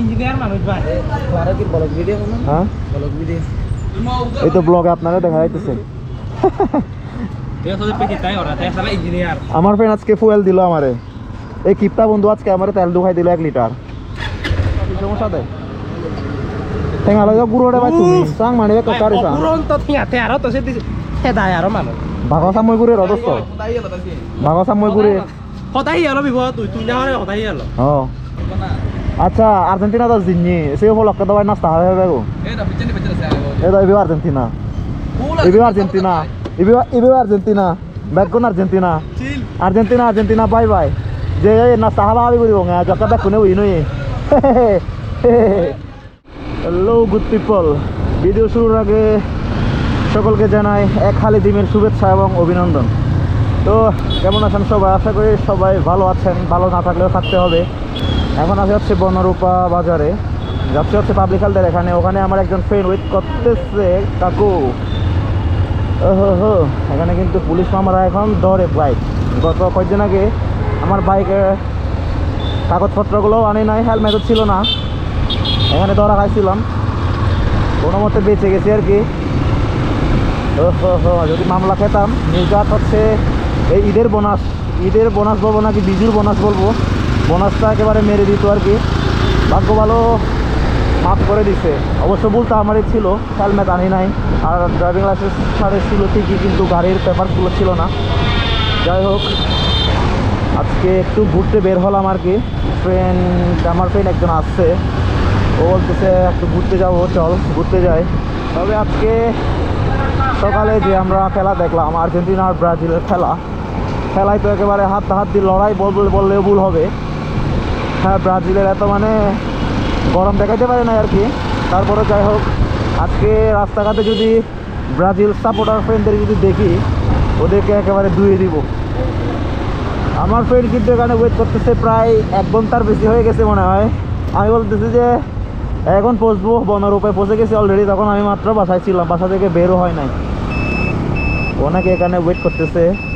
Engineer মানুষ ভাই। Clara কি ব্লগ ভিডিও বানান হ্যাঁ? ব্লগ ভিডিও এই তো ব্লগে আপনারা দেখা যাইতেছে। তুই আসলে পেকে তাই ওরা? তাই আসলে ইঞ্জিনিয়ার আমার ফ্রেন্ড আজকে ফুয়েল দিল আমারে। এই কিপ্তা বন্ধু আজকে আমারে তেল ঢুকাই দিল এক লিটার। সমস্যা দেয় টেঙালো গুড়োটা ভাই তুমি। চাং মানে কারি চাং। পুরন্ত থিয়াতে আর তো সে হেদায় আর মানুষ। ভাগা চামই গুড়ে রদস্ত ভাগা চামই গুড়ে সদায় আলো বিবাহ তুই তুই না সদায় আলো ও আচ্ছা আর্জেন্টিনা তো জিন্নি সে উপলক্ষে তো নাস্তা হবে এই তো ইবিও আর্জেন্টিনা। ইবিও আর্জেন্টিনা। ইবিও ইবিও আর্জেন্টিনা। বেগুন Argentina. Argentina Argentina bye bye যে নাস্তা হাবা হাবি করিব জকা বেগুনে উই নই। হ্যালো গুড পিপল ভিডিও শুরুর আগে সকলকে জানাই এক খালি ডিমের শুভেচ্ছা এবং অভিনন্দন। তো কেমন আছেন সবাই? আশা করি সবাই ভালো আছেন। ভালো না থাকলেও থাকতে হবে। এখন আমি হচ্ছে বনরূপা বাজারে। যাচ্ছে হচ্ছে পাবলিক হেলথের এখানে। ওখানে আমার একজন ফ্রেন্ড ওয়েট করতেছে। কাকু। হো। এখানে কিন্তু পুলিশ মামারা এখন ধরে বাইক গত কয়েকদিন আগে আমার বাইকের কাগজপত্রগুলোও আনি নাই হেলমেটও ছিল না। এখানে ধরা খাইছিলাম। কোনো মতে বেঁচে গেছি আর কি। ওহো হো। যদি মামলা খেতাম নির্ঘাত হচ্ছে এই ঈদের বোনাস ঈদের বোনাস বলব নাকি বিজুর বোনাস বলব? বোনাসটা একেবারে মেরে দিত আর কি। ভাগ্য ভালো মাফ করে দিছে। অবশ্য বলতে আমারই ছিল হেলমেট আনি নাই। আর ড্রাইভিং লাইসেন্স ছাড়ে ছিল ঠিকই, কিন্তু গাড়ির পেপারগুলো ছিল না। যাই হোক, আজকে একটু ঘুরতে বের হলাম আর কি। ফ্রেন্ড আমার ফ্রেন্ড একজন আসছে। ও বলতেছে, একটু ঘুরতে যাব, চল, ঘুরতে যাই। তবে আজকে সকালে যে আমরা খেলা দেখলাম আর্জেন্টিনা আর ব্রাজিলের খেলা। খেলায় তো একেবারে হাত হাত দিয়ে লড়াই বল- বললেও ভুল হবে। হ্যাঁ ব্রাজিলের এত মানে গরম দেখাইতে পারে না আর কি। তারপরে যাই হোক, আজকে রাস্তাঘাটে যদি ব্রাজিল সাপোর্টার ফ্রেন্ডদের যদি দেখি, ওদেরকে একেবারে ধুয়ে দিব। আমার ফ্রেন্ড কিন্তু এখানে ওয়েট করতেছে প্রায় এক ঘণ্টার বেশি হয়ে গেছে মনে হয়। আমি বলতেছি যে, এখন পৌঁছবো বনরূপে পৌঁছে গেছি অলরেডি তখন আমি মাত্র বাসায় ছিলাম, বাসা থেকে বেরো হয় নাই। ওনাকে এখানে ওয়েট করতেছে।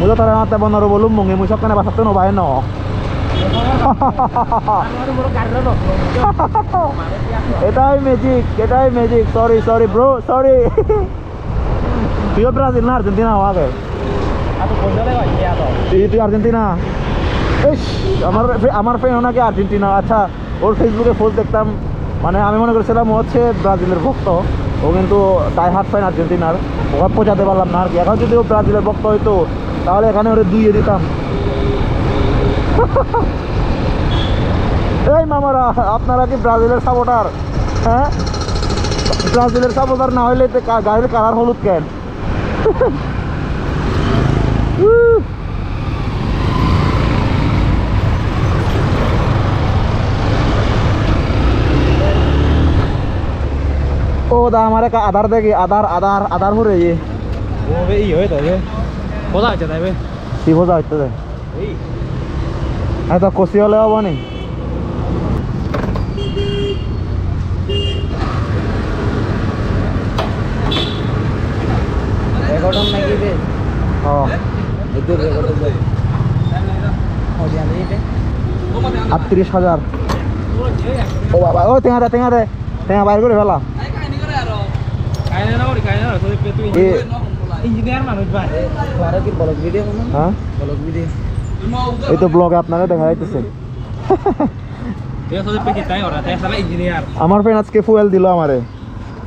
মুলো তারা মাতে বন্ধ বলুম মুঙে মুই সব কানে বাসাতে নবাই ন এটাই ম্যাজিক এটাই magic sorry sorry bro sorry তুইও ব্রাজিল না আর্জেন্টিনা হওয়া আগে তুই তুই আর্জেন্টিনা আমার আমার ফ্রেন্ড ওনাকে আর্জেন্টিনা আচ্ছা ওর ফেসবুকে পোস্ট দেখতাম। মানে আমি মনে করছিলাম হচ্ছে ব্রাজিলের ভক্ত। ও কিন্তু তাই হার্ট ফ্যান আর্জেন্টিনার ওকে পৌঁছাতে পারলাম না আর কি। এখন যদি ও ব্রাজিলের ভক্ত হইতো তাহলে এখানে ওরে দুইয়ে দিতাম। এই মামারা, আপনারা কি ব্রাজিলের সাপোর্টার? হ্যাঁ? ব্রাজিলের সাপোর্টার না হইলে গাড়ির কালার হলুদ কেন? ও দা, আমার আধার দেখি, আধার আধার আধার হরে ইয়ে ও বে। ই হয়ে তবে কোথা আছে তাইবে কি বোঝা হইতে দে এই। হ্যাঁ তো কষি হলে হব নি? রেকর্ডন নাকি রে ও এদের রেকর্ডন এটা আটত্রিশ হাজার। ও বাবা ও টেঙা দে টেঙা দে। টেঙা বাইর করে ফেলা। ইঞ্জিনিয়ার মানুষ ভাই। কি ব্লগ ভিডিও হ্যাঁ? ব্লগ ভিডিও এই তো ব্লগে আপনারা দেখা যাইতেছে। তুই আসলে পেকে তাই ওরা তাই আসলে ইঞ্জিনিয়ার আমার ফ্রেন্ড আজকে ফুয়েল দিল আমারে।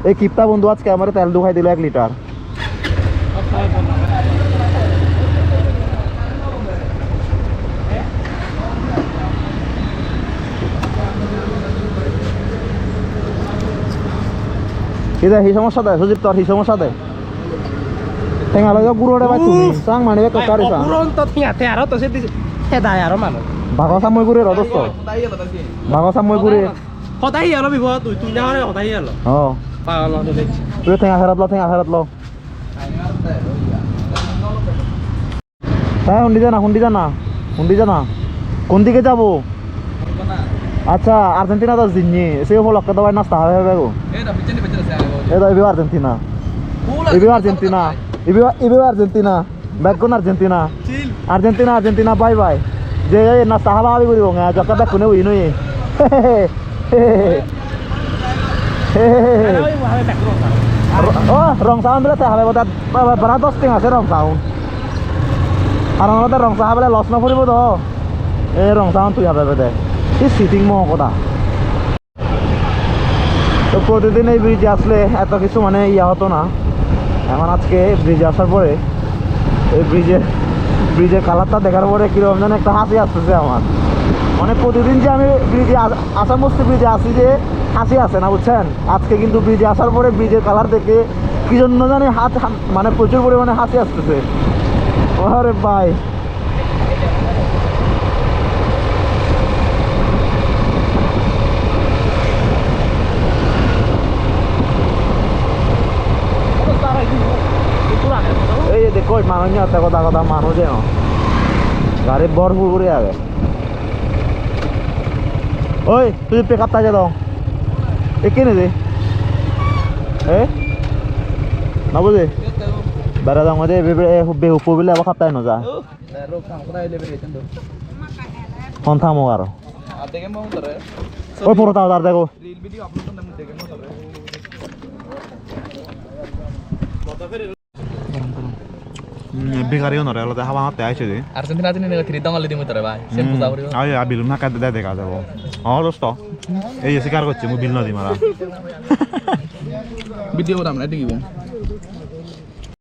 এই কিপ্তা বন্ধু আজকে আমারে তেল ঢুকাই দিল এক লিটার। কি দেয় এই সমস্যা দেয়? সুজিত তোর সমস্যা দেয়? টেঙা লগে গুড়োটা ভাই তুমি। চাং মানে কারি চাং। পুরন্ত থিয়াতে আর তো সে হেদায় আর মানুষ ভাগা চামই গুড়ে রদস্ত ভাগা চামই গুড়ে। সদায় ইয়ালো বিভু তুই তুই না হলে সদায় ইয়ালো অঁ। পাগল হতে দেখছি তুই ঠেঙা ফেরাত ল ঠেঙা ফেরাত ল। হ্যাঁ হুন্ডি জানা হুন্ডি জানা। হুন্ডি জানা। কোন দিকে যাব আচ্ছা আর্জেন্টিনা তো জিন্নি। সে উপলক্ষে তো ভাই নাস্তা হবে হবে গো এটা আর্জেন্টিনা ইবিও আর্জেন্টিনা ইবিও Argentina ব্যাকগুন Argentina? Argentina Argentina bye bye যে এই নাস্তা হাবা হাবি করিব না জকা ব্যাক কোনে উই নই। ও রং সাউন্ড বলে তাত বারা দশ টিং আছে রং সাউন্ড আর আমাদের রং সাহা বলে লস না তো। এই রং সাউন্ড তুই হবে বেদে কি সিটিং মহ কথা। তো প্রতিদিন এই ব্রিজে আসলে এত কিছু মানে ইয়া হতো না। এখন আজকে ব্রিজে আসার পরে এই ব্রিজের ব্রিজের কালারটা দেখার পরে কীরকম যেন একটা হাসি আসতেছে আমার। মানে প্রতিদিন যে আমি ব্রিজে আসাম বস্তি ব্রিজে আসি যে হাসি আসে না, বুঝছেন? আজকে কিন্তু ব্রিজে আসার পরে ব্রিজের কালার দেখে কী জন্য জানি হাত মানে প্রচুর পরিমাণে হাসি আসতেছে। আরে ভাই। যে দেখো মানুষ আছে কথা কথা মানুষ যেন গাড়ি ভরপুর করে আগে। ওই, তুই পিক আপ তাকে দাও। এ কিনে দে এ? না বুঝে বেড়া দাম দে বেহু পবিলে আবার খাপ্তাই না যা Rok sang kuda ile beri tendo. Phone থামো আর Ate ke mau tare. ওই পুরো তাও তার দেখো Tare. বেকারিও নরে আলাদা হাওয়া হাতে আইছে যে Argentina jini nila kiri dongal di mo tare bhai. Sem puja koribo. আই আবিল না কাটে দেয় দেখা যাব আমার দোস্ত এই যে শিকার করছে বিল mulai digibo.